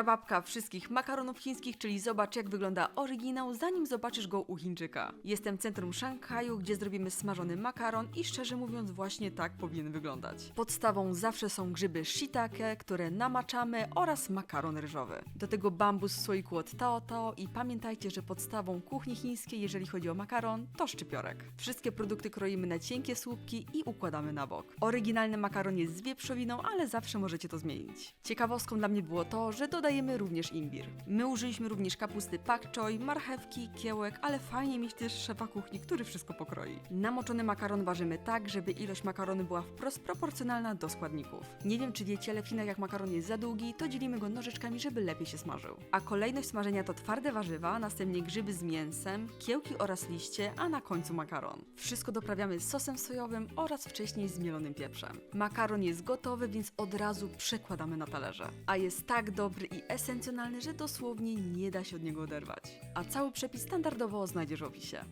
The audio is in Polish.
prababka wszystkich makaronów chińskich, czyli zobacz jak wygląda oryginał, zanim zobaczysz go u Chińczyka. Jestem w centrum Szanghaju, gdzie zrobimy smażony makaron i szczerze mówiąc właśnie tak powinien wyglądać. Podstawą zawsze są grzyby shiitake, które namaczamy oraz makaron ryżowy. Do tego bambus w słoiku od Tao Tao i pamiętajcie, że podstawą kuchni chińskiej, jeżeli chodzi o makaron, to szczypiorek. Wszystkie produkty kroimy na cienkie słupki i układamy na bok. Oryginalny makaron jest z wieprzowiną, ale zawsze możecie to zmienić. Ciekawostką dla mnie było to, że dodajemy również imbir. My użyliśmy również kapusty pak choi, marchewki, kiełek, ale fajnie mieć też szefa kuchni, który wszystko pokroi. Namoczony makaron ważymy tak, żeby ilość makaronu była wprost proporcjonalna do składników. Nie wiem, czy wiecie, ale w Chinach jak makaron jest za długi, to dzielimy go nożyczkami, żeby lepiej się smażył. A kolejność smażenia to twarde warzywa, następnie grzyby z mięsem, kiełki oraz liście, a na końcu makaron. Wszystko doprawiamy sosem sojowym oraz wcześniej zmielonym pieprzem. Makaron jest gotowy, więc od razu przekładamy na talerze. A jest tak dobry i esencjonalny, że dosłownie nie da się od niego oderwać. A cały przepis standardowo znajdziesz w opisie.